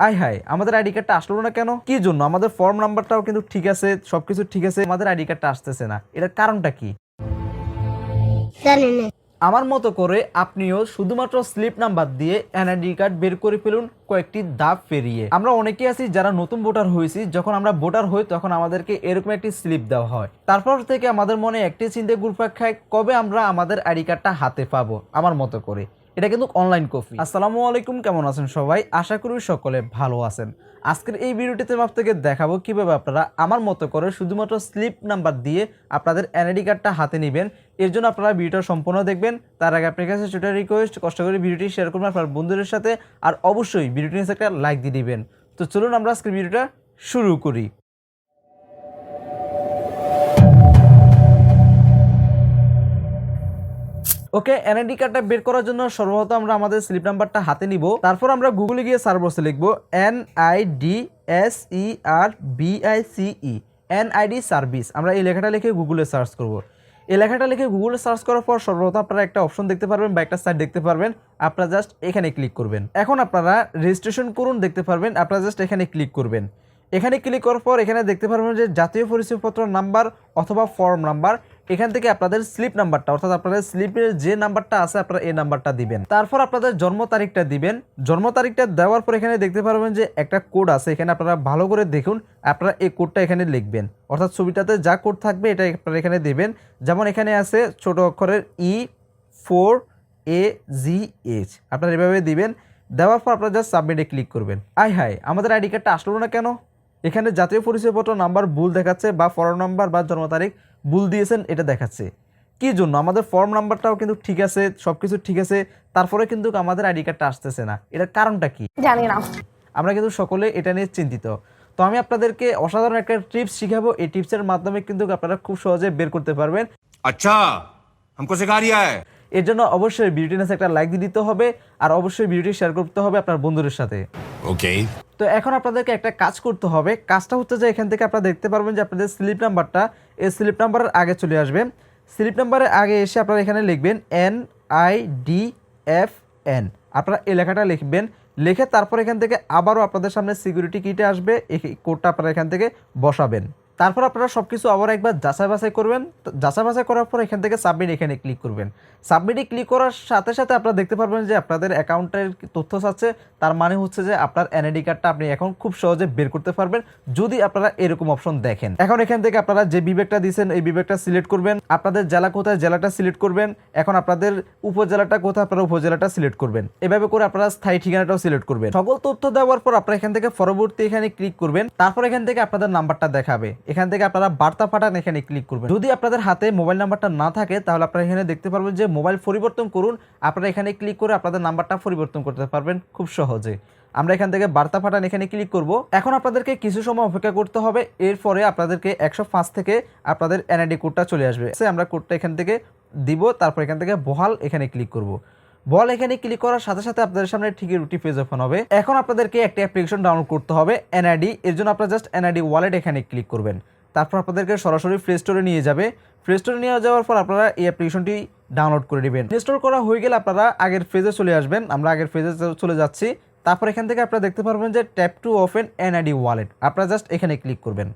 I high আমাদের ID কার্ডটা আসলো না কেন? কি জন্য? আমাদের ফর্ম নাম্বারটাও কিন্তু ঠিক আছে সবকিছু ঠিক আছে আমাদের আইডি কার্ডটা আসতেছে না। এটার কারণটা কি? আমার মতো করে আপনিও শুধুমাত্র স্লিপ নাম্বার দিয়ে এনআইডি কার্ড বের করে ফেলুন কয়েকটি ধাপ পেরিয়ে। আমরা অনেকেই আছি যারা নতুন ভোটার হয়েছি যখন আমরা ভোটার হই তখন আমাদেরকে এরকম একটি স্লিপ দেওয়া হয়। তারপর থেকে আমাদের মনে একটি চিন্তা ঘুরপাক খায় কবে আমরা আমাদের আইডি কার্ডটা হাতে পাবো আমার মতো করে। এটা কিন্তু অনলাইন কপি আসসালামু আলাইকুম, কেমন আছেন সবাই? আশা করি সকলে ভালো আছেন। আজকের এই ভিডিওটিতে আমি আপনাকে দেখাবো কীভাবে আপনারা আমার মতো করে শুধুমাত্র স্লিপ নাম্বার দিয়ে আপনাদের এনআইডি কার্ডটা হাতে নেবেন। এর জন্য আপনারা ভিডিওটা সম্পূর্ণ দেখবেন। তার আগে আপনার কাছে ছোটো রিকোয়েস্ট কষ্ট করে ভিডিওটি শেয়ার করবেন আপনার বন্ধুদের সাথে। আর অবশ্যই ভিডিওটি নিচে একটা লাইক দিয়ে দিবেন। তো চলুন আমরা আজকের ভিডিওটা শুরু করি। ওকে, এনআইডি কার্ডটা বের করার জন্য সর্বপ্রথম আমরা আমাদের স্লিপ নাম্বারটা হাতে নিব। তারপর আমরা গুগলে গিয়ে সার্চ বক্সে লিখব N I D S E R B I C E NID service. আমরা এই লেখাটা লিখে গুগলে সার্চ করব। এই লেখাটা লিখে গুগলে সার্চ করার পর সর্বপ্রথম আপনারা একটা অপশন দেখতে পারবেন বা একটা সাইট দেখতে পারবেন। আপনারা জাস্ট এখানে ক্লিক করবেন। এখন আপনারা রেজিস্ট্রেশন করুন, দেখতে পারবেন। আপনারা জাস্ট এখানে ক্লিক করবেন। এখানে ক্লিক করার পর এখানে দেখতে পারবেন যে জাতীয় পরিচয়পত্র নাম্বার অথবা ফর্ম নাম্বার। এখান থেকে আপনাদের স্লিপ নাম্বারটা, অর্থাৎ আপনাদের স্লিপের যে নাম্বারটা আছে, আপনারা এই নাম্বারটা দিবেন। তারপর আপনাদের জন্ম তারিখটা দিবেন। জন্ম তারিখটা দেওয়ার পর এখানে দেখতে পারবেন যে একটা কোড আছে, এখানে আপনারা ভালো করে দেখুন, আপনারা এই কোডটা এখানে লিখবেন। অর্থাৎ ছবিটাতে যা কোড থাকবে, এটা আপনারা এখানে দেবেন। যেমন এখানে আছে ছোট অক্ষরের ই, ফোর, এ, জি, এইচ। আপনারা এভাবে দিবেন। দেওয়ার পর আপনারা জাস্ট সাবমিটে ক্লিক করবেন। আই হাই আমাদের আইডি কার্ডটা আসলো না কেন? এখানে জাতীয় পরিচয়পত্র, নাম্বার, ভুল দেখাচ্ছে, বা ফর্ম নাম্বার, বা জন্ম তারিখ ভুল দিয়েছেন এটা দেখাচ্ছে কি জন্য আমাদের ফর্ম নাম্বারটাও কিন্তু ঠিক আছে সব কিছু ঠিক আছে তারপরে কিন্তু আমাদের আইডি কার্ডটা আসতেছে না এটার কারণটা কি জানি না আমরা কিন্তু সকলে এটা নিয়ে চিন্তিত তো আমি আপনাদেরকে অসাধারণ একটা টিপস শিখাবো এই টিপসের মাধ্যমে কিন্তু আপনারা খুব সহজে বের করতে পারবেন अच्छा हमको सिखा रिया है এর জন্য অবশ্যই ভিডিওটি নিচে একটা লাইক দিয়ে দিতে হবে আর অবশ্যই ভিডিওটি শেয়ার করতে হবে আপনার বন্ধুদের সাথে ओके তো এখন আপনাদেরকে একটা কাজ করতে হবে কাজটা হচ্ছে যে এখান থেকে আপনারা দেখতে পারবেন যে আপনাদের স্লিপ নাম্বারটা এই স্লিপ নাম্বারের আগে চলে আসবে। স্লিপ নাম্বারের আগে এসে আপনারা এখানে লিখবেন N I D F N আপনারা এই লেখাটা লিখবেন, লিখে তারপর এখান থেকে আবারও আপনাদের সামনে সিকিউরিটি কিটে আসবে, এই কোডটা আপনারা এখান থেকে বসাবেন। তারপর আপনারা সব কিছু আবার একবার যাচাই বাছাই করবেন। যাচাই বাছাই করার পর এখান থেকে সাবমিট এখানে ক্লিক করবেন। সাবমিটে ক্লিক করার সাথে সাথে আপনারা দেখতে পারবেন যে আপনাদের অ্যাকাউন্টের তথ্য চাচ্ছে তার মানে হচ্ছে যে আপনার এনআইডি কার্ডটা আপনি এখন খুব সহজে বের করতে পারবেন। যদি আপনারা এরকম অপশন দেখেন। এখন এখান থেকে আপনারা যে বিবেকটা দিয়েছেন, এই বিবেকটা সিলেক্ট করবেন। আপনাদের জেলা কোথায়, জেলাটা সিলেক্ট করবেন। এখন আপনাদের উপজেলাটা কোথায়, আপনারা উপজেলাটা সিলেক্ট করবেন। এভাবে করে আপনারা স্থায়ী ঠিকানাটাও সিলেক্ট করবেন। সকল তথ্য দেওয়ার পর আপনারা এখান থেকে পরবর্তী এখানে ক্লিক করবেন। তারপর এখান থেকে আপনাদের নাম্বারটা দেখাবে। এখান থেকে আপনারা বার্তা পাঠান, এখানে ক্লিক করবেন। যদি আপনাদের হাতে মোবাইল নাম্বারটা না থাকে, তাহলে আপনারা এখানে দেখতে পারবেন যে মোবাইল পরিবর্তন করুন। আপনারা এখানে ক্লিক করে আপনাদের নাম্বারটা পরিবর্তন করতে পারবেন খুব সহজে। আমরা এখান থেকে বার্তা পাঠান, এখানে ক্লিক করব। এখন আপনাদেরকে কিছু সময় অপেক্ষা করতে হবে। এরপরে আপনাদেরকে একশো পাঁচ থেকে আপনাদের এনআইডি কোডটা চলে আসবে। আমরা কোডটা এখান থেকে দিব, তারপর এখান থেকে বহাল, এখানে ক্লিক করব। বল এখানে ক্লিক করার সাথে সাথে আপনাদের সামনে ঠিকই রুটি পেজ ওপেন হবে। এখন আপনাদেরকে একটা অ্যাপ্লিকেশন ডাউনলোড করতে হবে এনআইডি এর জন্য আপনারা জাস্ট এনআইডি ওয়ালেট এখানে ক্লিক করবেন। তারপর আপনাদেরকে সরাসরি প্লে স্টোরে নিয়ে যাবে। প্লে স্টোরে নিয়ে যাওয়ার পর আপনারা এই অ্যাপ্লিকেশনটি ডাউনলোড করে নেবেন। ইনস্টল করা হয়ে গেলে আপনারা আগের ফেজে চলে আসবেন। আমরা আগের ফেজে চলে যাচ্ছি। তারপর এখান থেকে আপনারা দেখতে পারবেন যে tap to open NID wallet আপনারা জাস্ট এখানে ক্লিক করবেন।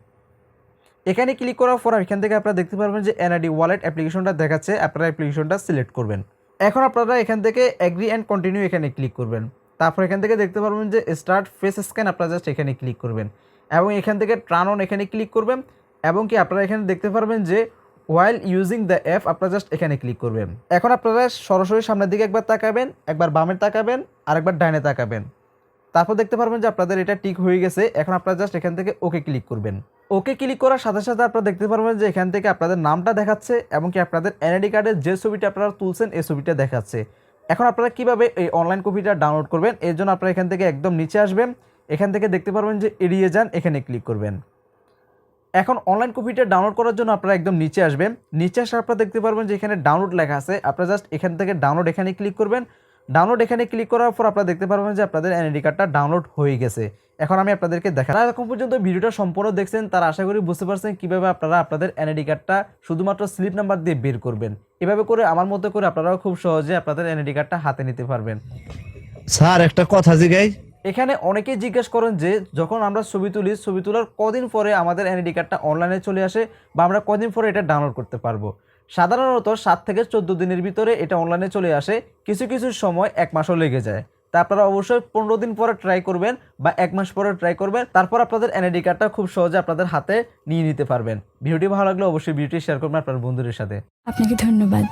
এখানে ক্লিক করার পর এখান থেকে আপনারা দেখতে পারবেন যে এনআইডি ওয়ালেট অ্যাপ্লিকেশনটা দেখাচ্ছে। আপনারা অ্যাপ্লিকেশনটা সিলেক্ট করবেন। এখন আপনারা এখান থেকে অ্যাগ্রি অ্যান্ড কন্টিনিউ এখানে ক্লিক করবেন। তারপর এখান থেকে দেখতে পারবেন যে স্টার্ট ফেস স্ক্যান আপনারা জাস্ট এখানে ক্লিক করবেন। এবং এখান থেকে ট্রান অন এখানে ক্লিক করবেন। এবং কি আপনারা এখানে দেখতে পারবেন যে ওয়াইল ইউজিং দ্য অ্যাপ আপনারা জাস্ট এখানে ক্লিক করবেন। এখন আপনারা সরাসরি সামনের দিকে একবার তাকাবেন, একবার বামে তাকাবেন আর একবার ডাইনে তাকাবেন। তারপর দেখতে পারবেন যে আপনাদের এটা টিক হয়ে গেছে। এখন আপনারা জাস্ট এখান থেকে ওকে ক্লিক করবেন। ওকে ক্লিক করার সাথে সাথে আপনারা দেখতে পারবেন যে এখান থেকে আপনাদের নামটা দেখাচ্ছে এবং কি আপনাদের এনআইডি কার্ডের যে ছবিটা আপনারা তুলছেন, এই ছবিটা দেখাচ্ছে। এখন আপনারা কীভাবে এই অনলাইন কপিটা ডাউনলোড করবেন? এর জন্য আপনারা এখান থেকে একদম নিচে আসবেন। এখান থেকে দেখতে পারবেন যে এড়িয়ে যান, এখানে ক্লিক করবেন। এখন অনলাইন কপিটা ডাউনলোড করার জন্য আপনারা একদম নিচে আসবেন। নিচে আসে আপনারা দেখতে পারবেন যে এখানে ডাউনলোড লেখা আছে। আপনারা জাস্ট এখান থেকে ডাউনলোড এখানে ক্লিক করবেন। ডাউনলোড এখানে ক্লিক করার পর আপনারা দেখতে পারবেন যে আপনাদের এনআইডি কার্ডটা ডাউনলোড হয়ে গেছে। এখন আমি আপনাদেরকে দেখা এখন পর্যন্ত ভিডিওটা সম্পূর্ণ দেখছেন তার আশা করি বুঝতে পারছেন কীভাবে আপনারা আপনাদের এনআইডি কার্ডটা শুধুমাত্র স্লিপ নাম্বার দিয়ে বের করবেন। এভাবে করে আমার মতো করে আপনারাও খুব সহজে আপনাদের এনআইডি কার্ডটা হাতে নিতে পারবেন। স্যার একটা কথা জিগাই। এখানে অনেকেই জিজ্ঞেস করেন যে যখন আমরা ছবি তুলি ছবি তোলার কদিন পরে আমাদের এনআইডি কার্ডটা অনলাইনে চলে আসে বা আমরা কদিন পরে এটা ডাউনলোড করতে পারব? সাধারণত সাত থেকে চোদ্দ দিনের ভিতরে এটা অনলাইনে চলে আসে। কিছু কিছু সময় এক মাসও লেগে যায়। তা আপনারা অবশ্যই পনেরো দিন পরে ট্রাই করবেন বা এক মাস পরে ট্রাই করবেন। তারপর আপনাদের এনআইডি কার্ডটা খুব সহজে আপনাদের হাতে নিয়ে নিতে পারবেন। ভিডিওটি ভালো লাগলে অবশ্যই ভিডিওটি শেয়ার করবেন আপনার বন্ধুদের সাথে। আপনাকে ধন্যবাদ।